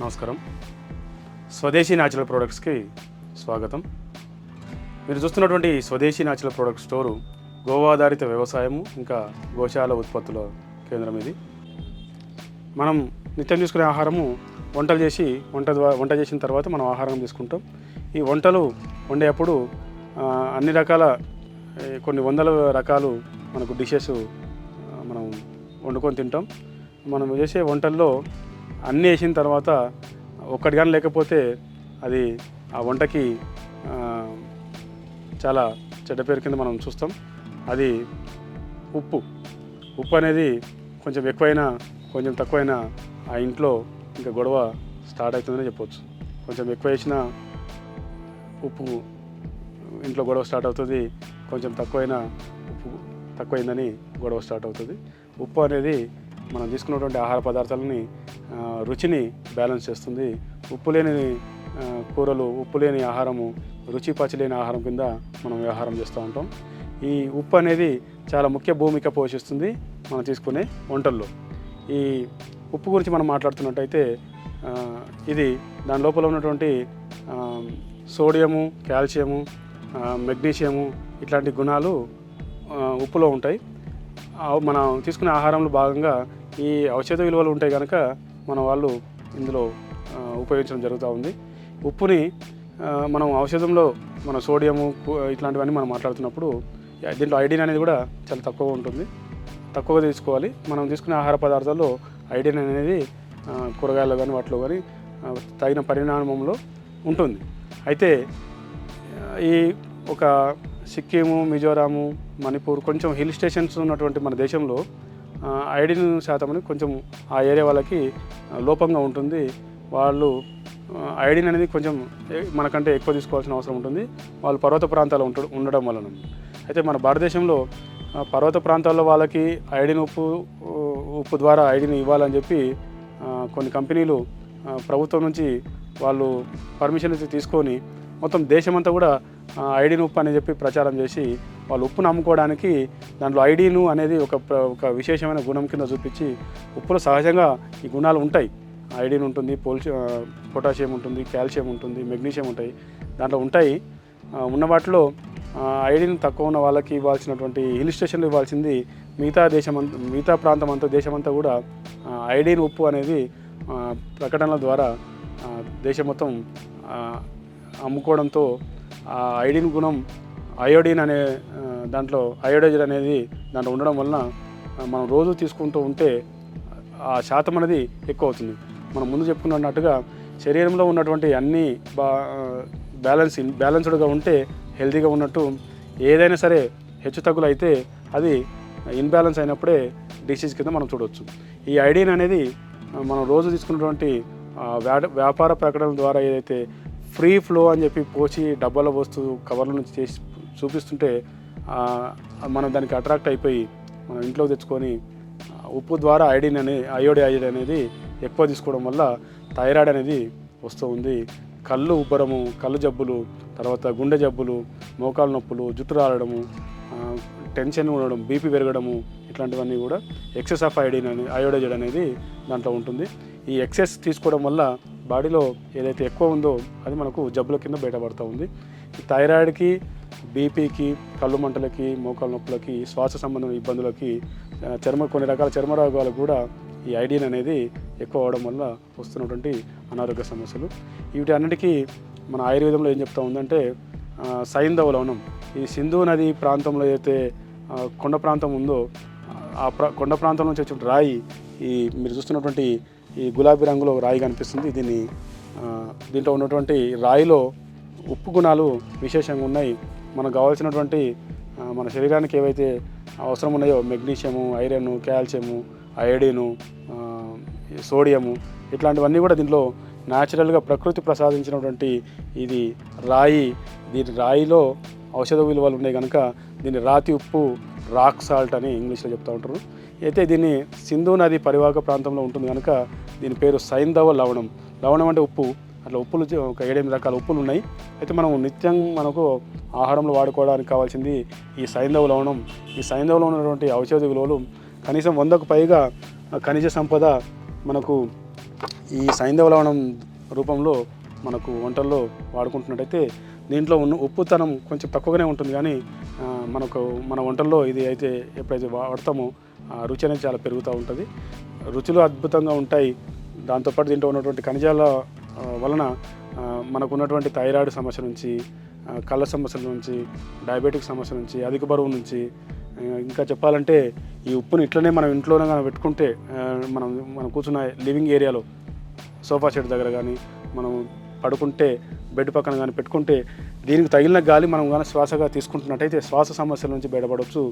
నమస్కారం. స్వదేశీ న్యాచురల్ ప్రొడక్ట్స్కి స్వాగతం. మీరు చూస్తున్నటువంటి స్వదేశీ న్యాచురల్ ప్రోడక్ట్ స్టోరు గోవాధారిత వ్యవసాయము ఇంకా గోశాల ఉత్పత్తుల కేంద్రం ఇది. మనం నిత్యం తీసుకునే ఆహారము వంటలు చేసి వంట ద్వారా వంట చేసిన తర్వాత మనం ఆహారం తీసుకుంటాం. ఈ వంటలు వండేటప్పుడు అన్ని రకాల కొన్ని వందల రకాలు మనకు డిషెస్ మనం వండుకొని తింటాం. మనం చేసే వంటల్లో అన్నీ వేసిన తర్వాత ఒక్కటి కానీ లేకపోతే అది ఆ వంటకి చాలా చెడ్డ పేరు కింద మనం చూస్తాం. అది ఉప్పు. ఉప్పు అనేది కొంచెం ఎక్కువైనా కొంచెం తక్కువైనా ఆ ఇంట్లో ఇంకా గొడవ స్టార్ట్ అవుతుందని చెప్పొచ్చు. కొంచెం ఎక్కువ వేసినా ఉప్పు ఇంట్లో గొడవ స్టార్ట్ అవుతుంది. కొంచెం తక్కువైనా ఉప్పు తక్కువైందని గొడవ స్టార్ట్ అవుతుంది. ఉప్పు అనేది మనం తీసుకున్నటువంటి ఆహార పదార్థాలని రుచిని బ్యాలెన్స్ చేస్తుంది. ఉప్పు లేని కూరలు ఉప్పు లేని ఆహారము రుచి పచ్చలేని లేని ఆహారం కింద మనం వ్యవహారం చేస్తూ ఉంటాం. ఈ ఉప్పు అనేది చాలా ముఖ్య భూమిక పోషిస్తుంది మనం తీసుకునే వంటల్లో. ఈ ఉప్పు గురించి మనం మాట్లాడుతున్నట్టయితే ఇది దాని లోపల ఉన్నటువంటి సోడియము కాల్షియము మెగ్నీషియము ఇట్లాంటి గుణాలు ఉప్పులో ఉంటాయి. మనం తీసుకునే ఆహారంలో భాగంగా ఈ ఔషధ విలువలు ఉంటాయి కనుక మన వాళ్ళు ఇందులో ఉపయోగించడం జరుగుతూ ఉంది. ఉప్పుని మనం ఔషధంలో మన సోడియము ఇట్లాంటివన్నీ మనం మాట్లాడుతున్నప్పుడు దీంట్లో ఐడిన్ అనేది కూడా చాలా తక్కువ ఉంటుంది. తక్కువగా తీసుకోవాలి. మనం తీసుకునే ఆహార పదార్థాల్లో ఐడిన్ అనేది కూరగాయలు కూరగాయల్లో కానీ వాటిలో కానీ తగిన పరిణామంలో ఉంటుంది. అయితే ఈ ఒక సిక్కిము మిజోరాము మణిపూర్ కొంచెం హిల్ స్టేషన్స్ ఉన్నటువంటి మన దేశంలో ఐడిన్ శాతం అనేది కొంచెం ఆ ఏరియా వాళ్ళకి లోపంగా ఉంటుంది. వాళ్ళు ఐడిన్ అనేది కొంచెం మనకంటే ఎక్కువ తీసుకోవాల్సిన అవసరం ఉంటుంది. వాళ్ళు పర్వత ప్రాంతాలు ఉంట ఉండడం వలన. అయితే మన భారతదేశంలో పర్వత ప్రాంతాల్లో వాళ్ళకి ఐడిన్ ఉప్పు ఉప్పు ద్వారా ఐడిన్ ఇవ్వాలని చెప్పి కొన్ని కంపెనీలు ప్రభుత్వం నుంచి వాళ్ళు పర్మిషన్ తీసుకొని మొత్తం దేశమంతా కూడా ఐడిన్ ఉప్పు అని చెప్పి ప్రచారం చేసి వాళ్ళు ఉప్పును అమ్ముకోవడానికి దాంట్లో ఐడిను అనేది ఒక ప్ర- ఒక విశేషమైన గుణం కింద చూపించి ఉప్పులో సహజంగా ఈ గుణాలు ఉంటాయి. ఐడిన్ ఉంటుంది పోల్షి పొటాషియం ఉంటుంది కాల్షియం ఉంటుంది మెగ్నీషియం ఉంటాయి. దాంట్లో ఉంటాయి. ఉన్న వాటిలో ఆ, ఐడిన్ తక్కువ ఉన్న వాళ్ళకి ఇవ్వాల్సినటువంటి హిల్ స్టేషన్లు ఇవ్వాల్సింది మిగతా దేశం అంతా మిగతా ప్రాంతం అంతా దేశమంతా కూడా ఐడిన్ ఉప్పు అనేది ప్రకటనల ద్వారా దేశం మొత్తం అమ్ముకోవడంతో ఆ ఐడిన్ గుణం అయోడిన్ అనే దాంట్లో అయోడైజర్ అనేది దాంట్లో ఉండడం వలన మనం రోజు తీసుకుంటూ ఉంటే ఆ శాతం అనేది ఎక్కువ అవుతుంది మనం ముందు చెప్పుకున్నట్టుగా శరీరంలో ఉన్నటువంటి అన్ని బా బ్యాలెన్స్ బ్యాలెన్స్డ్గా ఉంటే హెల్తీగా ఉన్నట్టు ఏదైనా సరే హెచ్చు తగ్గులు అయితే అది ఇన్బ్యాలెన్స్ అయినప్పుడే డిసీజ్ కింద మనం చూడవచ్చు ఈ ఐడిన్ అనేది మనం రోజు తీసుకున్నటువంటి వ్యా- వ్యాపార ప్రకటనల ద్వారా ఏదైతే ఫ్రీ ఫ్లో అని చెప్పి పోసి డబ్బాలో వస్తువు కవర్ల నుంచి చేసి చూపిస్తుంటే మనం దానికి అట్రాక్ట్ అయిపోయి మనం ఇంట్లో తెచ్చుకొని ఉప్పు ద్వారా ఐడిన్ అనే అయోడైడ్ అనేది ఎక్కువ తీసుకోవడం వల్ల థైరాయిడ్ అనేది వస్తూ ఉంది. కళ్ళు ఉబ్బరము కళ్ళు జబ్బులు తర్వాత గుండె జబ్బులు మోకాలు నొప్పులు జుట్టు రాలడము టెన్షన్ ఉండడం బీపీ పెరగడము ఇట్లాంటివన్నీ కూడా ఎక్సెస్ ఆఫ్ ఐడిన్ అని అయోడైజెడ్ అనేది దాంట్లో ఉంటుంది. ఈ ఎక్సెస్ తీసుకోవడం వల్ల బాడీలో ఏదైతే ఎక్కువ ఉందో అది మనకు జబ్బుల కింద బయటపడుతూ ఉంది. ఈ థైరాయిడ్కి బీపీకి కళ్ళు మంటలకి మోకాలు నొప్పులకి శ్వాస సంబంధం ఇబ్బందులకి చర్మ కొన్ని రకాల చర్మ రోగాలకు కూడా ఈ ఐడిన్ అనేది ఎక్కువ అవడం వల్ల వస్తున్నటువంటి అనారోగ్య సమస్యలు. వీటి అన్నిటికీ మన ఆయుర్వేదంలో ఏం చెప్తా ఉందంటే సైంధవ లవణం ఈ సింధు నది ప్రాంతంలో అయితే కొండ ప్రాంతం ఉందో ఆ ప్ర కొండ ప్రాంతం నుంచి వచ్చే రాయి ఈ మీరు చూస్తున్నటువంటి ఈ గులాబీ రంగులో రాయి కనిపిస్తుంది. దీన్ని దీంట్లో ఉన్నటువంటి రాయిలో ఉప్పు గుణాలు విశేషంగా ఉన్నాయి. మనకు కావాల్సినటువంటి మన శరీరానికి ఏవైతే అవసరం ఉన్నాయో magnesium iron calcium iodine sodium ఇట్లాంటివన్నీ కూడా దీంట్లో న్యాచురల్గా ప్రకృతి ప్రసాదించినటువంటి ఇది రాయి. దీని రాయిలో ఔషధ విలువలు ఉన్నాయి కనుక దీన్ని రాతి ఉప్పు రాక్ సాల్ట్ అని ఇంగ్లీష్లో చెప్తూ ఉంటారు. అయితే దీన్ని సింధు నది పరివాహక ప్రాంతంలో ఉంటుంది కనుక దీని పేరు సైంధవ లవణం. లవణం అంటే ఉప్పు. అట్లా ఉప్పులు ఒక ఏడెనిమిది రకాల ఉప్పులు ఉన్నాయి. అయితే మనం నిత్యం మనకు ఆహారంలో వాడుకోవడానికి కావాల్సింది ఈ సైంధవ లవణం. ఈ సైంధవలో ఉన్నటువంటి ఔషధ విలువలు కనీసం వందకు పైగా ఖనిజ సంపద మనకు ఈ సైంధవ లవణం రూపంలో మనకు వంటల్లో వాడుకుంటున్నట్టయితే దీంట్లో ఉన్న ఉప్పుతనం కొంచెం తక్కువగానే ఉంటుంది. కానీ మనకు మన వంటల్లో ఇది అయితే ఎప్పుడైతే వాడతామో ఆ రుచి అనేది చాలా పెరుగుతూ ఉంటుంది. రుచులు అద్భుతంగా ఉంటాయి. దాంతోపాటు దీంట్లో ఉన్నటువంటి ఖనిజాల వలన మనకున్నటువంటి మనకు ఉన్నటువంటి థైరాయిడ్ సమస్య నుంచి కళ్ళ సమస్యల నుంచి డయాబెటిక్ సమస్య నుంచి అధిక బరువు నుంచి ఇంకా చెప్పాలంటే ఈ ఉప్పుని ఇట్లనే మనం ఇంట్లోనే కానీ పెట్టుకుంటే మనం మనం కూర్చున్న లివింగ్ ఏరియాలో సోఫా సెట్ దగ్గర కానీ మనం పడుకుంటే బెడ్ పక్కన కానీ పెట్టుకుంటే దీనికి తగిలిన గాలి మనం కానీ శ్వాసగా తీసుకుంటున్నట్టయితే శ్వాస సమస్యల నుంచి బయటపడవచ్చు.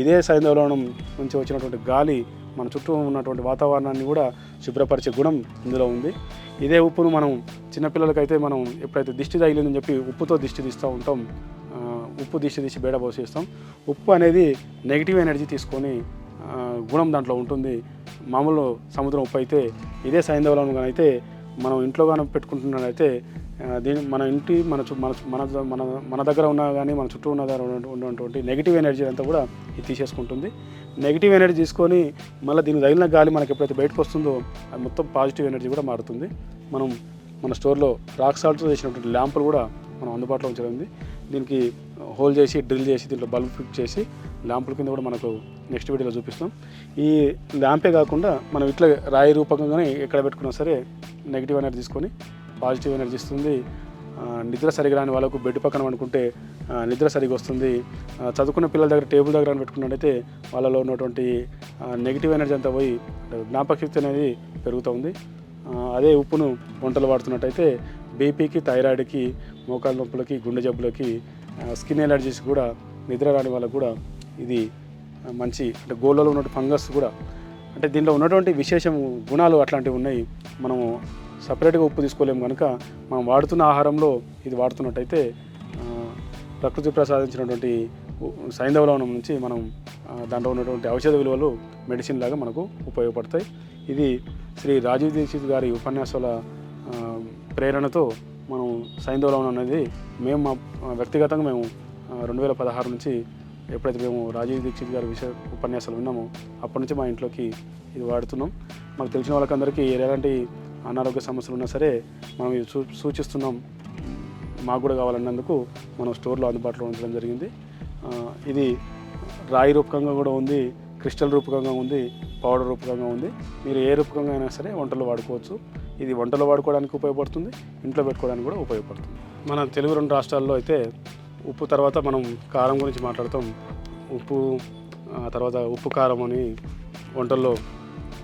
ఇదే సైంధవలోనం నుంచి వచ్చినటువంటి గాలి మన చుట్టూ ఉన్నటువంటి వాతావరణాన్ని కూడా శుభ్రపరిచే గుణం ఇందులో ఉంది. ఇదే ఉప్పును మనం చిన్నపిల్లలకైతే మనం ఎప్పుడైతే దిష్టి తగిలిందని చెప్పి ఉప్పుతో దిష్టి తీస్తూ ఉంటాం ఉప్పు దిష్టి తీసి బయట పోసేస్తాం. ఉప్పు అనేది నెగిటివ్ ఎనర్జీ తీసుకొని గుణం దాంట్లో ఉంటుంది. మామూలు సముద్రం ఉప్పు అయితే ఇదే సైంధవలోనం కానీ అయితే మనం ఇంట్లో కానీ పెట్టుకుంటున్నట్లయితే దీని మన ఇంటి మన చు- మన మన మన మన దగ్గర ఉన్న కానీ మన చుట్టూ ఉన్న దగ్గర ఉన్నటువంటి నెగిటివ్ ఎనర్జీ అంతా కూడా ఇది తీసేసుకుంటుంది. నెగిటివ్ ఎనర్జీ తీసుకొని మళ్ళీ దీనికి తగిలిన గాలి మనకి ఎప్పుడైతే బయటకు వస్తుందో అది మొత్తం పాజిటివ్ ఎనర్జీ కూడా మారుతుంది. మనం మన స్టోర్లో రాక్ సాల్ట్తో చేసినటువంటి ల్యాంపులు కూడా మనం అందుబాటులో ఉంచడం ఉంది. దీనికి హోల్ చేసి డ్రిల్ చేసి దీంట్లో బల్బ్ ఫిక్స్ చేసి ల్యాంపుల కింద కూడా మనకు నెక్స్ట్ వీడియోలో చూపిస్తాం. ఈ ల్యాంపే కాకుండా మనం ఇట్లా రాయి రూపకంగానే ఎక్కడ పెట్టుకున్నా సరే నెగిటివ్ ఎనర్జీ తీసుకొని పాజిటివ్ ఎనర్జీ ఇస్తుంది. నిద్ర సరిగా రాని వాళ్ళకు బెడ్ పక్కన అనుకుంటే నిద్ర సరిగా వస్తుంది. చదువుకున్న పిల్లల దగ్గర టేబుల్ దగ్గర అని పెట్టుకున్నట్టయితే వాళ్ళలో ఉన్నటువంటి నెగిటివ్ ఎనర్జీ అంతా పోయి జ్ఞాపక శక్తి అనేది పెరుగుతూ ఉంది. అదే ఉప్పును వంటలు వాడుతున్నట్టయితే బీపీకి థైరాయిడ్కి మోకాల నొప్పులకి గుండె జబ్బులకి స్కిన్ ఎలర్జీస్ కూడా నిద్ర రాని వాళ్ళకు కూడా ఇది మంచి అంటే గోళ్ళలో ఉన్నటువంటి ఫంగస్ కూడా అంటే దీనిలో ఉన్నటువంటి విశేషం గుణాలు అట్లాంటివి ఉన్నాయి. మనము సపరేట్గా ఉప్పు తీసుకోలేము కనుక మనం వాడుతున్న ఆహారంలో ఇది వాడుతున్నట్టయితే ప్రకృతి ప్రసాదించినటువంటి సైంధవలవనం సైంధవ నుంచి మనం దాంట్లో ఉన్నటువంటి ఔషధ విలువలు మెడిసిన్ లాగా మనకు ఉపయోగపడతాయి. ఇది శ్రీ రాజీవ్ దీక్షిత్ గారి ఉపన్యాసాల ప్రేరణతో మనం సైంధవలవనం అనేది మేము మా వ్యక్తిగతంగా మేము రెండు వేల పదహారు నుంచి ఎప్పుడైతే మేము రాజీవ్ దీక్షిత్ గారి విషయ ఉపన్యాసాలు విన్నామో అప్పటి నుంచి మా ఇంట్లోకి ఇది వాడుతున్నాం. మాకు తెలిసిన వాళ్ళకందరికీ ఎలాంటి అనారోగ్య సమస్యలు ఉన్నా సరే మనం ఇది సూ సూచిస్తున్నాం. మాకు కూడా కావాలన్నందుకు మనం స్టోర్లో అందుబాటులో ఉంచడం జరిగింది. ఇది రాయి రూపకంగా కూడా ఉంది క్రిస్టల్ రూపకంగా ఉంది పౌడర్ రూపకంగా ఉంది. మీరు ఏ రూపకంగా అయినా సరే వంటలు వాడుకోవచ్చు. ఇది వంటలు వాడుకోవడానికి ఉపయోగపడుతుంది ఇంట్లో పెట్టుకోవడానికి కూడా ఉపయోగపడుతుంది. మన తెలుగు రెండు రాష్ట్రాల్లో అయితే ఉప్పు తర్వాత మనం కారం గురించి మాట్లాడతాం. ఉప్పు తర్వాత ఉప్పు కారం అని వంటల్లో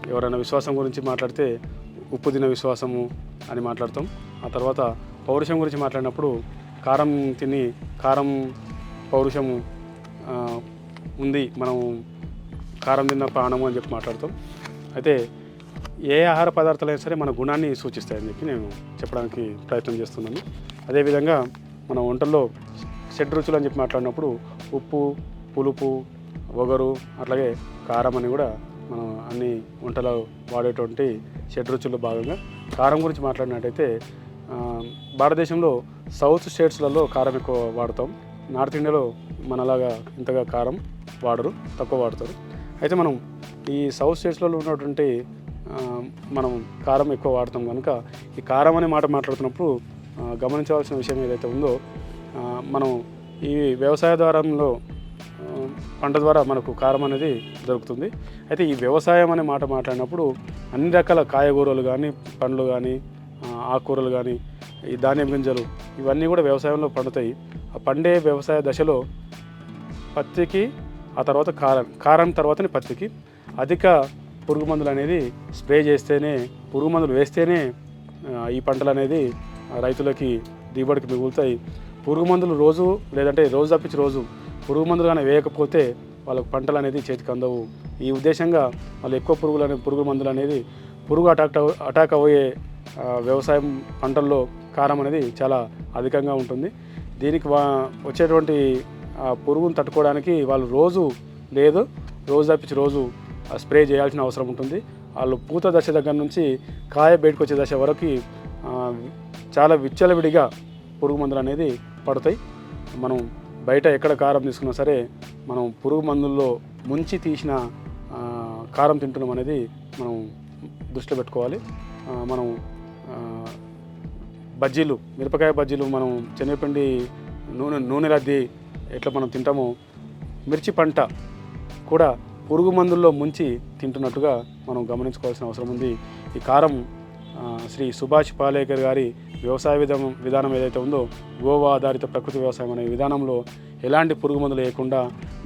ఎవరైనా విశ్వాసం గురించి మాట్లాడితే ఉప్పు తిన విశ్వాసము అని మాట్లాడతాం. ఆ తర్వాత పౌరుషం గురించి మాట్లాడినప్పుడు కారం తిని కారం పౌరుషము ఉంది మనం కారం తిన్న ప్రాణము అని చెప్పి మాట్లాడతాం. అయితే ఏ ఆహార పదార్థాలైనా సరే మన గుణాన్ని సూచిస్తాయని చెప్పి నేను చెప్పడానికి ప్రయత్నం చేస్తున్నాను. అదేవిధంగా మన వంటల్లో షడ్ రుచులు అని చెప్పి మాట్లాడినప్పుడు ఉప్పు పులుపు ఒగరు అట్లాగే కారం అని కూడా మనం అన్ని వంటలో వాడేటువంటి షడ్ రుచుల్లో భాగంగా కారం గురించి మాట్లాడినట్టయితే భారతదేశంలో సౌత్ స్టేట్స్లలో కారం ఎక్కువ వాడతాం. నార్త్ ఇండియాలో మనలాగా ఇంతగా కారం వాడరు తక్కువ వాడతారు. అయితే మనం ఈ సౌత్ స్టేట్స్లలో ఉన్నటువంటి మనం కారం ఎక్కువ వాడతాం కనుక ఈ కారం అనే మాట మాట్లాడుతున్నప్పుడు గమనించవలసిన విషయం ఏదైతే ఉందో మనం ఈ వ్యవసాయ ద్వారంలో పంట ద్వారా మనకు కారం అనేది దొరుకుతుంది. అయితే ఈ వ్యవసాయం అనే మాట మాట్లాడినప్పుడు అన్ని రకాల కాయగూరలు కానీ పండ్లు కానీ ఆకుకూరలు కానీ ఈ ధాన్యం గింజలు ఇవన్నీ కూడా వ్యవసాయంలో పండుతాయి. ఆ పండే వ్యవసాయ దశలో పత్తికి ఆ తర్వాత కారం కారం తర్వాతనే పత్తికి అధిక పురుగు మందులు అనేది స్ప్రే చేస్తేనే పురుగు మందులు వేస్తేనే ఈ పంటలు అనేది రైతులకి దిగుబడికి మిగులుతాయి. పురుగు మందులు రోజు లేదంటే రోజు తప్పించి రోజు పురుగు మందులు కానీ వేయకపోతే వాళ్ళకు పంటలు అనేది చేతికి అందవు. ఈ ఉద్దేశంగా వాళ్ళు ఎక్కువ పురుగులు అనే పురుగు మందులు అనేది పురుగు అటాక్ అటాక్ అయ్యే వ్యవసాయం పంటల్లో కారం అనేది చాలా అధికంగా ఉంటుంది. దీనికి వా వచ్చేటువంటి పురుగును తట్టుకోవడానికి వాళ్ళు రోజు లేదు రోజు తప్పించి రోజు స్ప్రే చేయాల్సిన అవసరం ఉంటుంది. వాళ్ళు పూత దశ దగ్గర నుంచి కాయ బయటకు వచ్చే దశ వరకు చాలా విచ్చలవిడిగా పురుగు మందులు అనేది పడతాయి. మనం బయట ఎక్కడ కారం తీసుకున్నా సరే మనం పురుగు మందుల్లో ముంచి తీసిన కారం తింటున్నాం అనేది మనం దృష్టిలో పెట్టుకోవాలి. మనం బజ్జీలు మిరపకాయ బజ్జీలు మనం శనగపిండి నూనె నూనె రద్దీ ఎట్లా మనం తింటామో మిర్చి పంట కూడా పురుగు మందుల్లో ముంచి తింటున్నట్టుగా మనం గమనించుకోవాల్సిన అవసరం ఉంది. ఈ కారం శ్రీ సుభాష్ పాలేకర్ గారి వ్యవసాయ విధానం విధానం ఏదైతే ఉందో గోవా ఆధారిత ప్రకృతి వ్యవసాయం అనే విధానంలో ఎలాంటి పురుగు మందులు వేయకుండా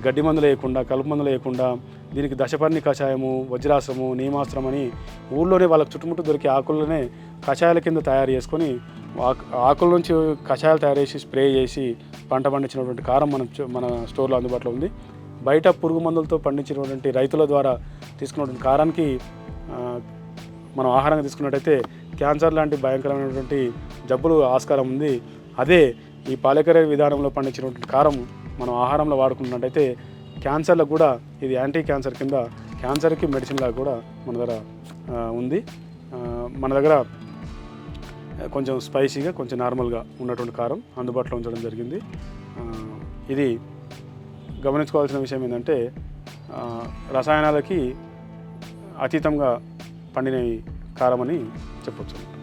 గడ్డి మందులు వేయకుండా కలుపు మందులు వేయకుండా దీనికి దశపర్ణి కషాయము వజ్రాశ్రము నియమాస్త్రం అని ఊళ్ళోనే వాళ్ళకి చుట్టుముట్టు దొరికే ఆకులనే కషాయాల కింద తయారు చేసుకొని ఆకు- ఆకుల నుంచి కషాయాలు తయారు చేసి స్ప్రే చేసి పంట పండించినటువంటి కారం మన మన స్టోర్లో అందుబాటులో ఉంది. బయట పురుగు మందులతో పండించినటువంటి రైతుల ద్వారా తీసుకున్నటువంటి కారానికి మనం ఆహారంగా తీసుకున్నట్టయితే క్యాన్సర్ లాంటి భయంకరమైనటువంటి జబ్బులు ఆస్కారం ఉంది. అదే ఈ పాలకర విధానంలో పండించినటువంటి కారం మనం ఆహారంలో వాడుకున్నట్టయితే క్యాన్సర్లకు కూడా ఇది యాంటీ క్యాన్సర్ కింద క్యాన్సర్కి మెడిసిన్ లాగా కూడా మన దగ్గర ఉంది. మన దగ్గర కొంచెం స్పైసీగా కొంచెం నార్మల్గా ఉన్నటువంటి కారం అందుబాటులో ఉంచడం జరిగింది. ఇది గమనించుకోవాల్సిన విషయం ఏంటంటే రసాయనాలకి అతీతంగా పండిన కారమని చెప్పొచ్చు.